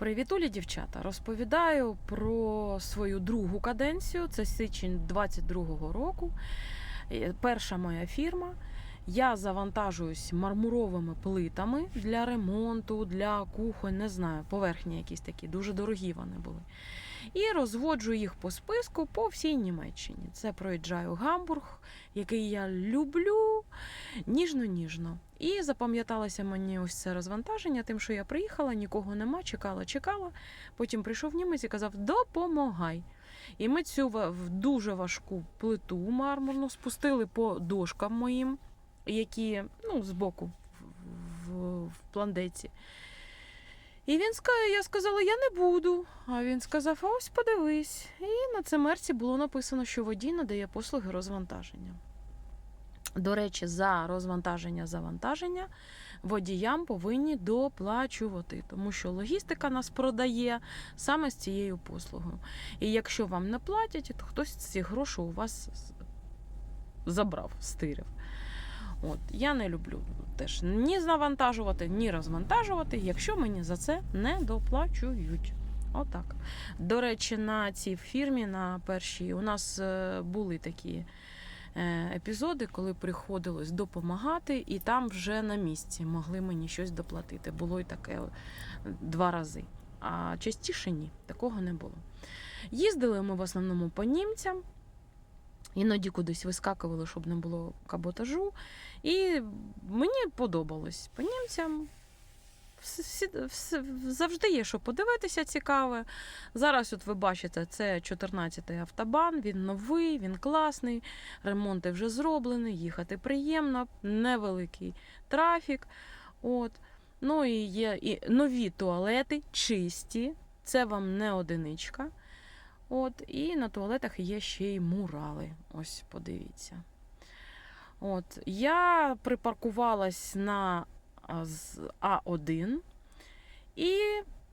Привітулі, дівчата! Розповідаю про свою другу каденцію. Це січень 22-го року. Е, Перша моя фірма. Я завантажуюсь мармуровими плитами для ремонту, для кухонь, не знаю, поверхні якісь такі, дуже дорогі вони були. І розводжу їх по списку по всій Німеччині. Це проїжджаю Гамбург, який я люблю ніжно-ніжно. І запам'яталося мені ось це розвантаження, тим, що я приїхала, нікого нема, чекала, чекала. Потім прийшов німець і казав: допомагай. І ми цю дуже важку плиту мармурну спустили по дошкам моїм, які ну, збоку в, в, пландеці. І він я сказала, я не буду. А він сказав: а ось подивись. І на цемерці було написано, що водій надає послуги розвантаження. До речі, за розвантаження завантаження водіям повинні доплачувати, тому що логістика нас продає саме з цією послугою. І якщо вам не платять, то хтось ці гроші у вас забрав, стирив. От я не люблю теж ні завантажувати, ні розвантажувати, якщо мені за це не доплачують. Отак. До речі, на цій фірмі, на першій, у нас е, були такі епізоди, коли приходилось допомагати, і там вже на місці могли мені щось доплатити. Було і таке е, два рази. А частіше ні, такого не було. Їздили ми в основному по німцям. Іноді кудись вискакували, щоб не було каботажу. І мені подобалось по німцям. Всі, всі, завжди є, що подивитися цікаве. Зараз, от ви бачите, це 14-й автобан, він новий, він класний, ремонти вже зроблені, їхати приємно, невеликий трафік. От. Ну і є і нові туалети, чисті, це вам не одиничка. От, і на туалетах є ще й мурали. Ось подивіться. От, я припаркувалась на з- А1 і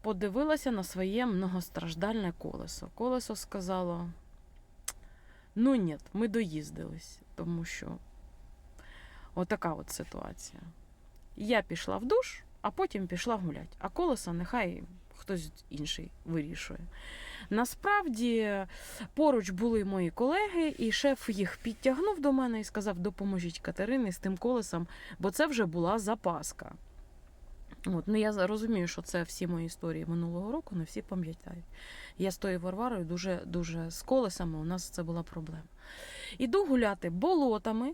подивилася на своє многостраждальне колесо. Колесо сказало: ну ні, ми доїздились, тому що отака от ситуація. Я пішла в душ, а потім пішла гулять. А колесо нехай хтось інший вирішує. Насправді поруч були мої колеги, і шеф їх підтягнув до мене і сказав: допоможіть Катерині з тим колесом, бо це вже була запаска. От, ну я розумію, що це всі мої історії минулого року, не всі пам'ятають. Я з тою Варварою дуже, дуже з колесами, у нас це була проблема. Іду гуляти болотами,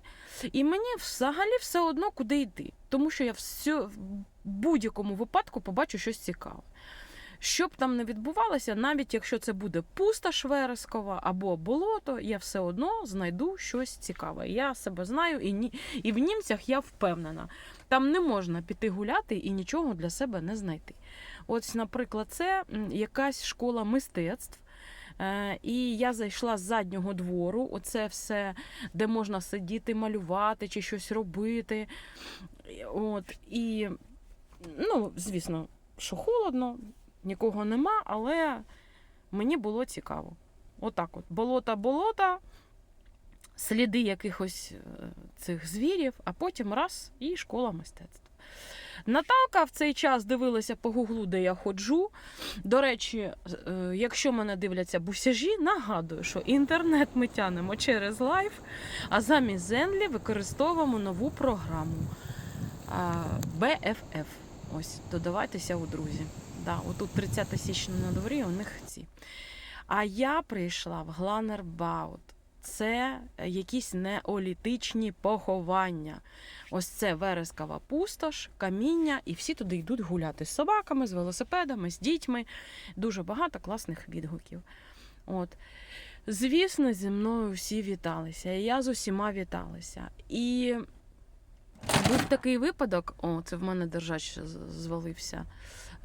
і мені взагалі все одно куди йти, тому що я в будь-якому випадку побачу щось цікаве. Що б там не відбувалося, навіть якщо це буде пусташ верескова або болото, я все одно знайду щось цікаве. Я себе знаю, і, ні, і в німцях я впевнена. Там не можна піти гуляти і нічого для себе не знайти. Ось, наприклад, це якась школа мистецтв. Е, І я зайшла з заднього двору. Оце все, де можна сидіти, малювати чи щось робити. От, і, ну, звісно, що холодно, нікого нема, але мені було цікаво. Отак от. Болота, болота, сліди якихось е, цих звірів, а потім раз і школа мистецтв. Наталка в цей час дивилася по гуглу, де я ходжу. До речі, е, якщо мене дивляться бусяжі, нагадую, що інтернет ми тянемо через лайф, а замість Zenly використовуємо нову програму BFF. Ось, додавайтеся у друзі. Да, отут 30 січня на дворі, у них ці. А я прийшла в Гланербаут. Це якісь неолітичні поховання. Ось це верескова пустош, каміння, і всі туди йдуть гуляти з собаками, з велосипедами, з дітьми. Дуже багато класних відгуків. От. Звісно, зі мною всі віталися. і Я з усіма віталася. І був такий випадок, о, це в мене держач звалився.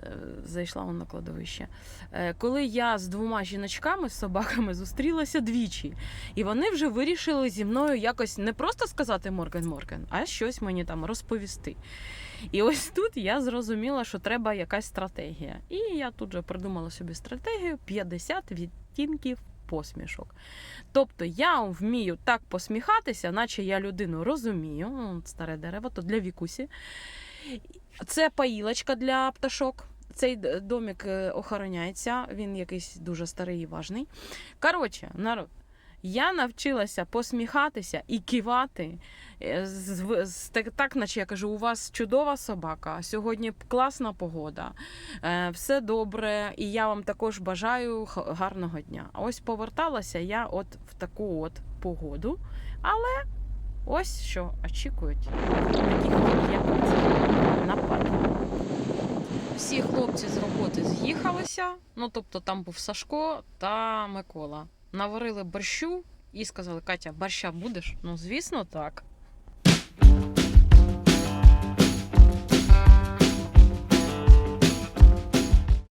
Е, Зайшла он на кладовище. Е, Коли я з двома жіночками, з собаками зустрілася двічі, і вони вже вирішили зі мною якось не просто сказати Морген Морген, а щось мені там розповісти. І ось тут я зрозуміла, що треба якась стратегія. І я тут же придумала собі стратегію 50 відтінків посмішок. Тобто я вмію так посміхатися, наче я людину розумію. Старе дерево, то для вікусі. Це паїлочка для пташок. цей домик е, охороняється, він якийсь дуже старий і важний. Коротше, народ. Я навчилася посміхатися і кивати. е, так, наче я кажу, у вас чудова собака. Сьогодні класна погода, е, все добре, і я вам також бажаю гарного дня. Ось поверталася я от в таку от погоду, але ось що очікують таких, як я нападі. Всі хлопці з роботи з'їхалися. Ну тобто там був Сашко та Микола. Наварили борщу і сказали: Катя, борща будеш? Ну, звісно, так.